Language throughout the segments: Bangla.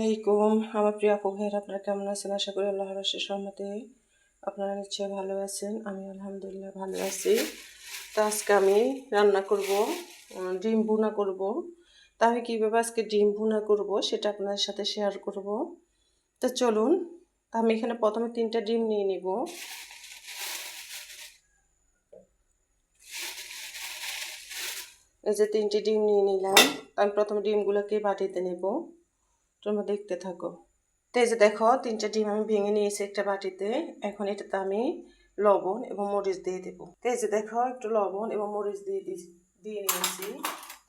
আলাইকুম। আমার প্রিয় আপু ভাইয়ের, আপনারা কেমন আছেন? আশা করি আল্লাহ রসের সহমতে আপনারা নিশ্চয়ই ভালো আছেন। আমি আলহামদুলিল্লাহ ভালো আছি। তা আজকে আমি রান্না করব ডিম ভুনা করব। তা আমি কীভাবে আজকে ডিম ভুনা করব সেটা আপনাদের সাথে শেয়ার করব। তো চলুন, তা আমি এখানে প্রথমে তিনটা ডিম নিয়ে নিব। এই যে তিনটে ডিম নিয়ে নিলাম। আমি প্রথমে ডিমগুলোকে বাটিতে নেব। তোমরা দেখতে থাকো। তো এই যে দেখো, তিনটা ডিম আমি ভেঙে নিয়েছি একটা বাটিতে। এখন এটাতে আমি লবণ এবং মরিচ দিয়ে দেবো। তো এই যে দেখো, একটু লবণ এবং মরিচ দিয়ে দিয়ে নিয়েছি।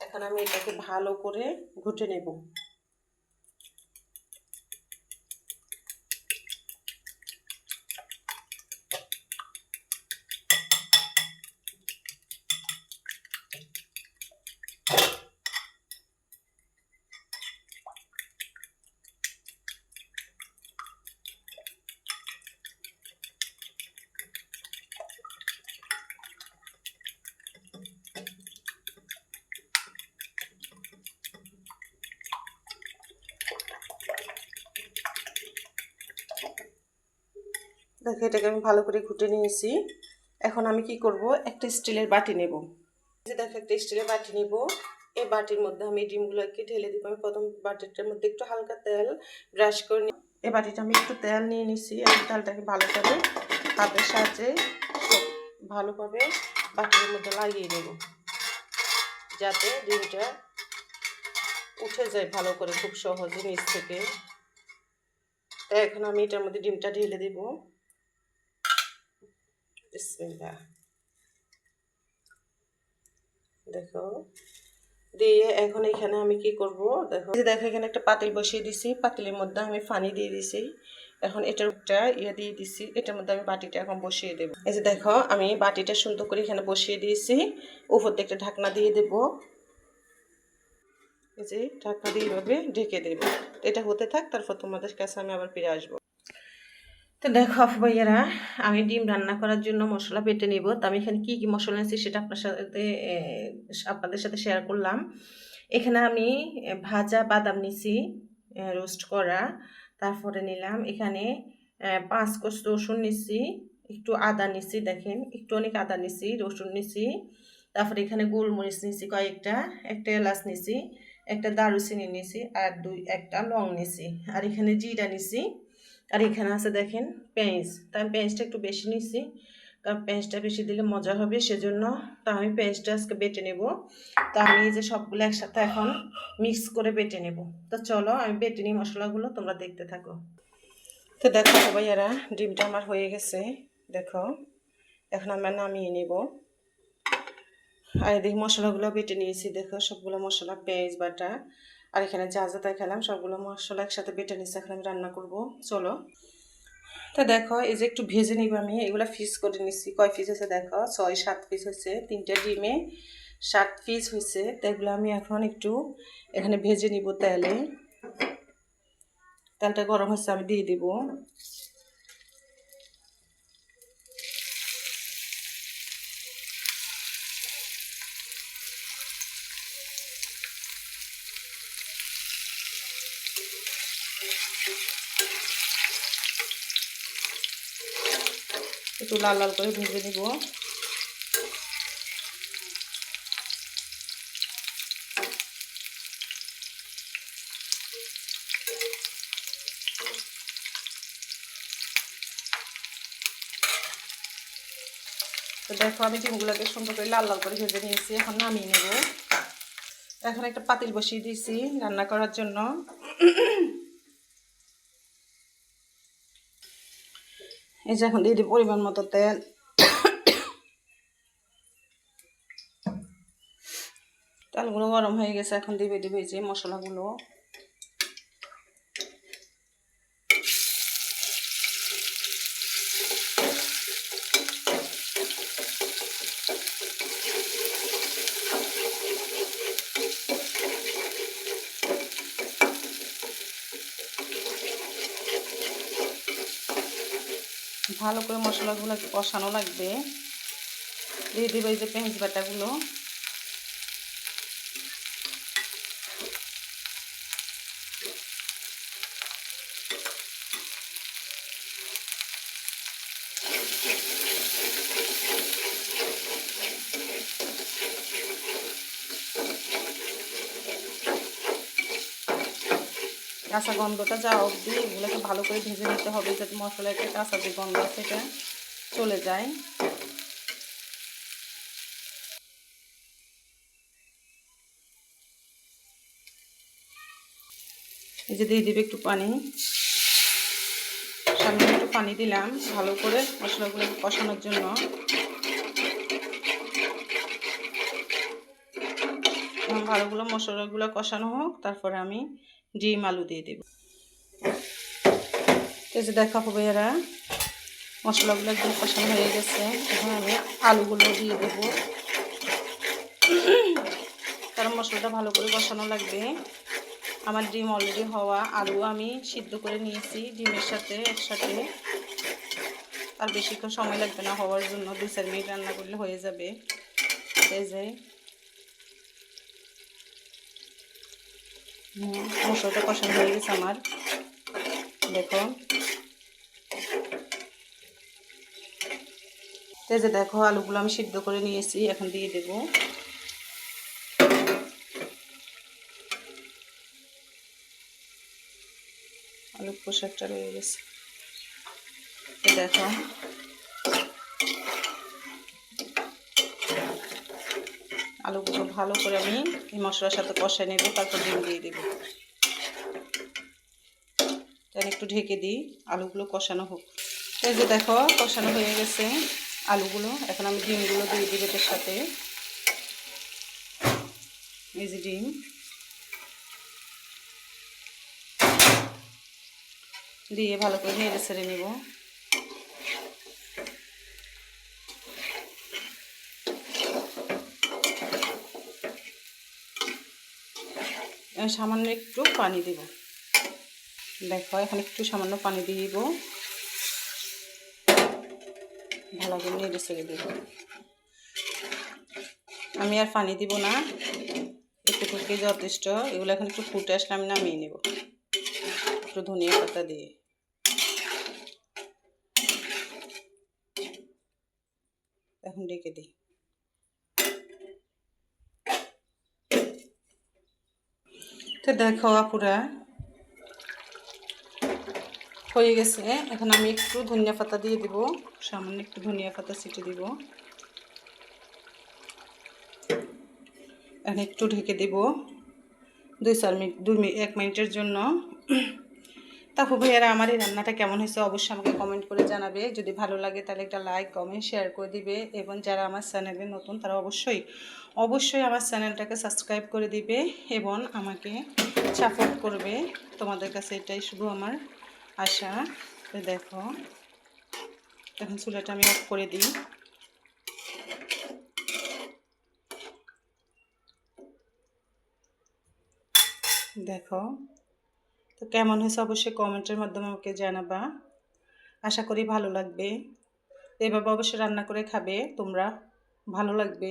এখন আমি এটাকে ভালো করে ঘুটে নেব। দেখো, এটাকে আমি ভালো করে ঘুটে নিয়েছি। এখন আমি কি করব? একটা স্টিলের বাটি নেব। যে দেখো, একটা স্টিলের বাটি নেব। এই বাটির মধ্যে আমি ডিমগুলোকে ঢেলে দিব। আমি প্রথম বাটিটার মধ্যে একটু হালকা তেল ব্রাশ করে নিই এই বাটিটা আমি একটু তেল নিয়ে নিছি। আর তেলটাকে ভালো করে হাতের সাহায্যে ভালোভাবে বাটির মধ্যে লাগিয়ে নেব। যাতে ডিমটা উঠে যায় ভালো করে, খুব সহজে নিচ থেকে। তাই এখন আমি এটার মধ্যে ডিমটা ঢেলে দেবো। বিসমিল্লাহ দেখো। দিয়ে এখন এখানে আমি কি করব? দেখো। দেখো, এখানে একটা পাতিল বসিয়ে দিছি। পাতিলের মধ্যে আমি পানি দিয়ে দিছি। এখন এটার একটা ইয়ে দিয়ে দিছি। এটার মধ্যে আমি বাটিটা এখন বসিয়ে দেবো। এই যে দেখো, আমি বাটিটা সুন্দর করে এখানে বসিয়ে দিয়েছি। উপর দিয়ে একটা ঢাকনা দিয়ে দেবো। এই যে ঢাকনা দিয়ে এভাবে ঢেকে দেবো। এটা হতে থাক, তারপর তোমাদের কাছে আমি আবার ফিরে আসব। তো দেখো ভাইয়ারা, আমি ডিম রান্না করার জন্য মশলা বেটে নিব। তো আমি এখানে কী কী মশলা নিয়েছি সেটা আপনার সাথে আপনাদের সাথে শেয়ার করলাম। এখানে আমি ভাজা বাদাম নিছি রোস্ট করা। তারপরে নিলাম এখানে পাঁচ কোষ রসুন নিছি, একটু আদা নিছি, দেখেন, একটু অনেক আদা নিছি, রসুন নিছি। তারপরে এখানে গোলমরিচ নিছি কয়েকটা, একটা এলাচ নিছি, একটা দারুচিনি নিছি, আর দুই, একটা লং নিছি। আর এখানে জিরা নিছি। আর এখানে আছে দেখেন পেঁয়াজ। তা আমি পেঁয়াজটা একটু বেশি নিছি, কারণ পেঁয়াজটা বেশি দিলে মজা হবে, সেজন্য তা আমি পেঁয়াজটা আজকে বেটে নেব। তা আমি যে সবগুলো একসাথে এখন মিক্স করে বেটে নেব। তো চলো আমি বেটে নিই মশলাগুলো, তোমরা দেখতে থাকো। তো দেখো সবাই, এরা ডিমটা আমার হয়ে গেছে। দেখো, এখন আমরা নামিয়ে নেব। আর এদিকে মশলাগুলো বেটে নিয়েছি। দেখো সবগুলো মশলা, পেঁয়াজ, বাটা আর এখানে যা যা তাই খেলাম সবগুলো মশলা একসাথে বেটে নিচ্ছে, এখন আমি রান্না করব। চলো। তা দেখো, এই যে একটু ভেজে নিব আমি, এগুলো ফিস করে নিচ্ছি। কয় পিস হয়েছে দেখো? ছয়, সাত পিস হয়েছে, তিনটা ডিমে সাত পিস হয়েছে। তো এগুলো আমি এখন একটু এখানে ভেজে নিব তেলে। তেলটা গরম হচ্ছে আমি দিয়ে দিব। একটু লাল লাল করে ভেজে নিব। তো দেখো আমি ডিমগুলোকে সুন্দর করে লাল লাল করে ভেজে নিয়েছি, এখন নামিয়ে নেব। এখন একটা পাতিল বসিয়ে দিয়েছি রান্না করার জন্য। এই যে এখন দিয়ে দিই পরিমাণ মতো তেল। তেলগুলো গরম হয়ে গেছে, এখন দিবে দিবে যে মশলাগুলো। ভালো করে মশলাগুলো কষানো লাগবে। দিয়ে দেবে এই যে পেঁয়াজ বাটাগুলো। কাঁচা গন্ধটা যাওয়া অবধি এগুলোকে ভালো করে ভেজে নিতে হবে যাতে মশলাতে কাঁচা যে গন্ধ এটা চলে যায়। এই যে দিয়ে দিবে একটু পানি। সামনে একটু পানি দিলাম ভালো করে মশলাগুলো কষানোর জন্য। ভালোগুলো মশলাগুলো কষানো হোক, তারপরে আমি ডিম, আলু দিয়ে দেব। এই যে দেখা হবে এরা মশলাগুলো একদম কষানো হয়ে গেছে। এখন আমি আলুগুলো দিয়ে দেব। কারণ মশলাটা ভালো করে কষানো লাগবে। আমার ডিম অলরেডি হওয়া আলু আমি সিদ্ধ করে নিয়েছি ডিমের সাথে, একসাথে। আর বেশিক্ষণ সময় লাগবে না হওয়ার জন্য দু চার মিনিট রান্না করলে হয়ে যাবে। এই যে মশলাটা কষানো হয়ে গেছে আমার। দেখো। যে দেখো, আলুগুলো আমি সিদ্ধ করে নিয়েছি, এখন দিয়ে দেব। আলু পোশাকটা রয়ে গেছে। দেখো। আলুগুলো ভালো করে আমি এই মশলার সাথে কষাই নেব, তারপর ডিম দিয়ে দেব। তাহলে একটু ঢেকে দিই, আলুগুলো কষানো হোক। এই যে দেখো, কষানো হয়ে গেছে আলুগুলো। এখন আমি ডিমগুলো দিয়ে দিই এটার সাথে। এই যে ডিম। দিয়ে ভালো করে নেড়ে ছেড়ে নেব। সামান্য একটু পানি দেব। দেখো, এখন একটু সামান্য পানি দিব। ভালো করে নেড়ে ছেড়ে দেব। আমি আর পানি দিব না। একটু ফুটকে যথেষ্ট। এগুলো এখন একটু ফুটে আসলে আমি নামিয়ে নেব। একটু ধনিয়া পাতা দিয়ে। এখন ডেকে দিই। তো দেখো আপুরা হয়ে গেছে। এখন আমি একটু ধনিয়া পাতা দিয়ে দিব। সামান্য একটু ধনিয়া পাতা ছিটে দিব। এখন একটু ঢেকে দিব। দুই চার মিনিট দুই মিনিট এক মিনিটের জন্য। তারপর ভাইয়ারা আমার এই রান্নাটা কেমন হয়েছে অবশ্যই আমাকে কমেন্ট করে জানাবে। যদি ভালো লাগে তাহলে একটা লাইক কমেন্ট শেয়ার করে দিবে। এবং যারা আমার চ্যানেলে নতুন, তারা অবশ্যই অবশ্যই আমার চ্যানেলটাকে সাবস্ক্রাইব করে দিবে এবং আমাকে সাপোর্ট করবে। তোমাদের কাছে এটাই শুধু আমার আশা। দেখো, এখন চুলাটা আমি অফ করে দিই। দেখো তো কেমন হয়েছে অবশ্যই কমেন্টের মাধ্যমে আমাকে জানাবা। আশা করি ভালো লাগবে। এভাবে অবশ্যই রান্না করে খাবে, তোমরা ভালো লাগবে।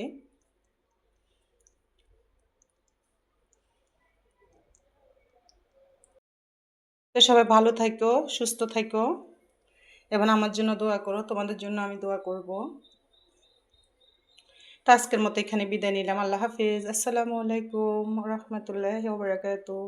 তো সবাই ভালো থাকো, সুস্থ থাকো এবং আমার জন্য দোয়া করো, তোমাদের জন্য আমি দোয়া করব। তো আজকের মতো এখানে বিদায় নিলাম। আল্লাহ হাফিজ। আসসালামু আলাইকুম রহমতুল্লাহ বারাকাতু